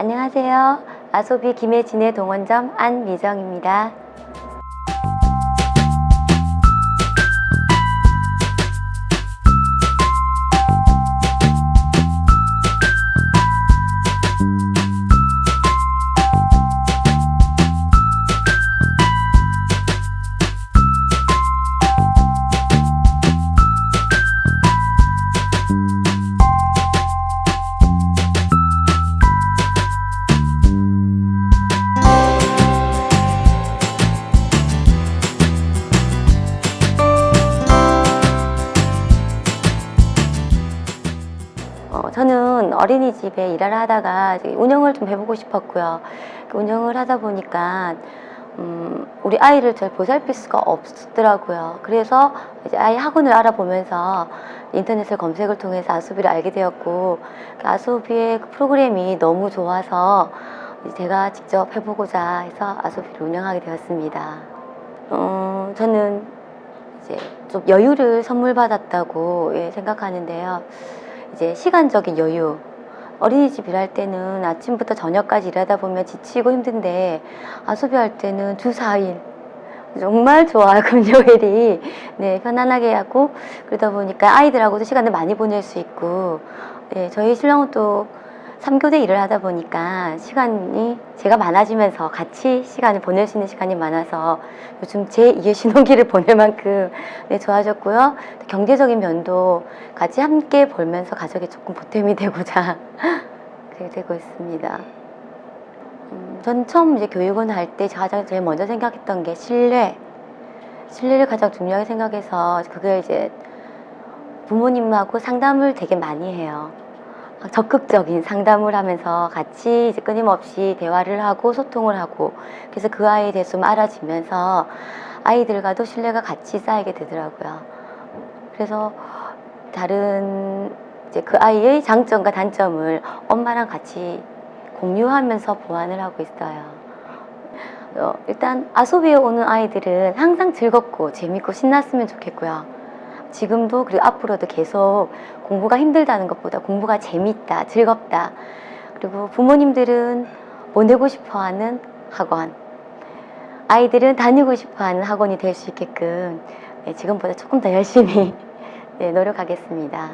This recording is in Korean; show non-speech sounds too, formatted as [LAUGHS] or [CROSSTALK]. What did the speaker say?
안녕하세요. 아소비 김혜진의 동원점 안미정입니다. 어, 저는 어린이집에 일을 하다가 운영을 좀 해보고 싶었고요. 그 운영을 하다 보니까 음, 우리 아이를 잘 보살필 수가 없더라고요. 그래서 이제 아이 학원을 알아보면서 인터넷을 검색을 통해서 아소비를 알게 되었고 그 아소비의 그 프로그램이 너무 좋아서 제가 직접 해보고자 해서 아소비를 운영하게 되었습니다. 어, 저는 이제 좀 여유를 선물 받았다고 예, 생각하는데요. 이제 시간적인 여유. 어린이집 일할 때는 아침부터 저녁까지 일하다 보면 지치고 힘든데 아소비할 때는 주 4일. 정말 좋아요 [LAUGHS] 금요일이. 네 편안하게 하고 그러다 보니까 아이들하고도 시간을 많이 보낼 수 있고. 네, 저희 신랑은 또 3교대 일을 하다 보니까 시간이 제가 많아지면서 같이 시간을 보낼 수 있는 시간이 많아서 요즘 제 2의 신혼기를 [LAUGHS] 보낼 만큼 네, 좋아졌고요. 경제적인 면도 같이 함께 벌면서 가족에 조금 보탬이 되고자 [LAUGHS] 되고 있습니다. 음, 전 처음 이제 교육원 할 때 가장 제일 먼저 생각했던 게 신뢰. 신뢰를 가장 중요하게 생각해서 그게 이제 부모님하고 상담을 되게 많이 해요. 적극적인 상담을 하면서 같이 이제 끊임없이 대화를 하고 소통을 하고 그래서 그 아이에 대해서 좀 알아지면서 아이들과도 신뢰가 같이 쌓이게 되더라고요. 그래서 다른 이제 그 아이의 장점과 단점을 엄마랑 같이 공유하면서 보완을 하고 있어요. 어, 일단 아소비에 오는 아이들은 항상 즐겁고 재밌고 신났으면 좋겠고요. 지금도 그리고 앞으로도 계속 공부가 힘들다는 것보다 공부가 재밌다, 즐겁다. 그리고 부모님들은 보내고 싶어 하는 학원. 아이들은 다니고 싶어 하는 학원이 될 수 있게끔 네, 지금보다 조금 더 열심히 [LAUGHS] 네, 노력하겠습니다.